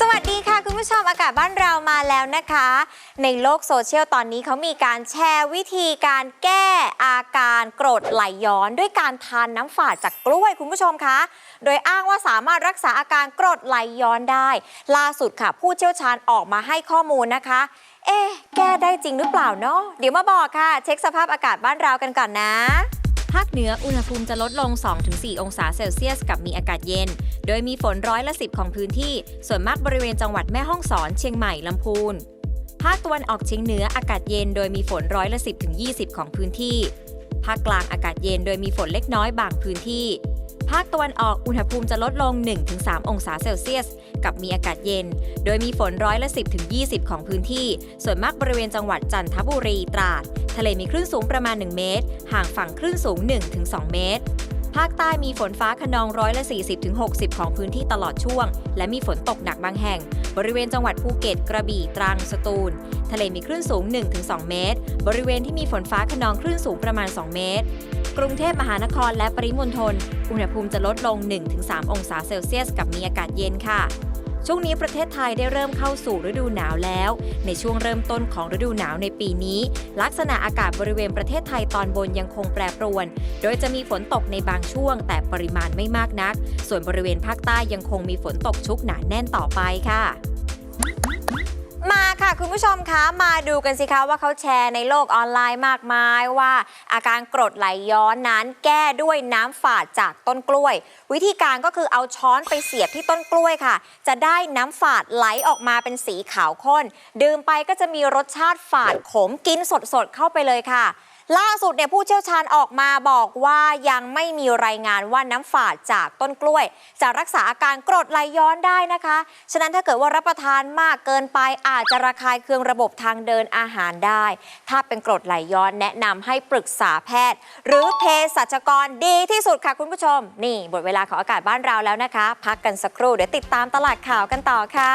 สวัสดีค่ะ คุณผู้ชมอากาศบ้านเรามาแล้วนะคะ ในโลกโซเชียลตอนนี้เขามีการแชร์วิธีการแก้อาการกรดไหลย้อนด้วยการทานน้ำฝาดจากกล้วยคุณผู้ชมคะ โดยอ้างว่าสามารถรักษาอาการกรดไหลย้อนได้ ล่าสุดค่ะ ผู้เชี่ยวชาญออกมาให้ข้อมูลนะคะ เอ๊ะแก้ได้จริงหรือเปล่าเนาะเดี๋ยวมาบอกค่ะ เช็คสภาพอากาศบ้านเรากันก่อนนะ ภาคเหนืออุณหภูมิจะลดลง 2-4 องศาเซลเซียส กับมีอากาศเย็น โดยมีฝนร้อยละ10ของพื้นที่ ส่วนมากบริเวณจังหวัดแม่ฮ่องสอน เชียงใหม่ ลำพูน ภาคตะวันออกเฉียงเหนืออากาศเย็น โดยมีฝนร้อยละ10-20 ของพื้นที่ ภาคกลางอากาศเย็น โดยมีฝนเล็กน้อยบางพื้นที่ ภาคตะวันออกอุณหภูมิจะลดลง 1-3 องศาเซลเซียส กับมีอากาศเย็น โดยมีฝนร้อยละ 10-20 ของพื้นที่ ส่วนมากบริเวณจังหวัดจันทบุรี ตราด ทะเลมีคลื่นสูงประมาณ 1 เมตร ห่างฝั่งคลื่นสูง 1-2 เมตร ภาคใต้มีฝนฟ้าขนองร้อยละ 40-60 ของพื้นที่ตลอดช่วง และมีฝนตกหนักบางแห่ง บริเวณจังหวัดภูเก็ต กระบี่ ตรัง สตูล ทะเลมีคลื่นสูง 1-2 เมตร บริเวณที่มีฝนฟ้าขนองคลื่นสูงประมาณ 2 เมตร กรุงเทพมหานครและปริมณฑลอุณหภูมิจะลดลง 1-3 องศาเซลเซียส กับมีอากาศเย็นค่ะ ช่วงนี้ประเทศไทยได้เริ่มเข้าสู่ฤดูหนาวแล้ว ในช่วงเริ่มต้นของฤดูหนาวในปีนี้ ลักษณะอากาศบริเวณประเทศไทยตอนบนยังคงแปรปรวน โดยจะมีฝนตกในบางช่วง แต่ปริมาณไม่มากนัก ส่วนบริเวณภาคใต้ยังคงมีฝนตกชุกหนาแน่นต่อไปค่ะ มาค่ะคุณผู้ชมคะมาดูกันสิคะว่าเขาแชร์ในโลกออนไลน์มากมายว่า อาการกรดไหลย้อนนั้นแก้ด้วยน้ำฝาดจากต้นกล้วย วิธีการก็คือเอาช้อนไปเสียบที่ต้นกล้วยค่ะ จะได้น้ำฝาดไหลออกมาเป็นสีขาวข้น ดื่มไปก็จะมีรสชาติฝาดขมกินสดๆเข้าไปเลยค่ะ ล่าสุดเนี่ยผู้เชี่ยวชาญออกมาบอกว่ายังไม่มีรายงานว่าน้ำฝาดจากต้นกล้วย จะรักษาอาการกรดไหลย้อนได้นะคะ ฉะนั้นถ้าเกิดว่ารับประทานมากเกินไปอาจจะระคายเคืองระบบทางเดินอาหารได้ ถ้าเป็นกรดไหลย้อนแนะนำให้ปรึกษาแพทย์ หรือเภสัชกรดีที่สุดค่ะคุณผู้ชม นี่หมดเวลาของอากาศบ้านเราแล้วนะคะ พักกันสักครู่เดี๋ยวติดตามตลาดข่าวกันต่อค่ะ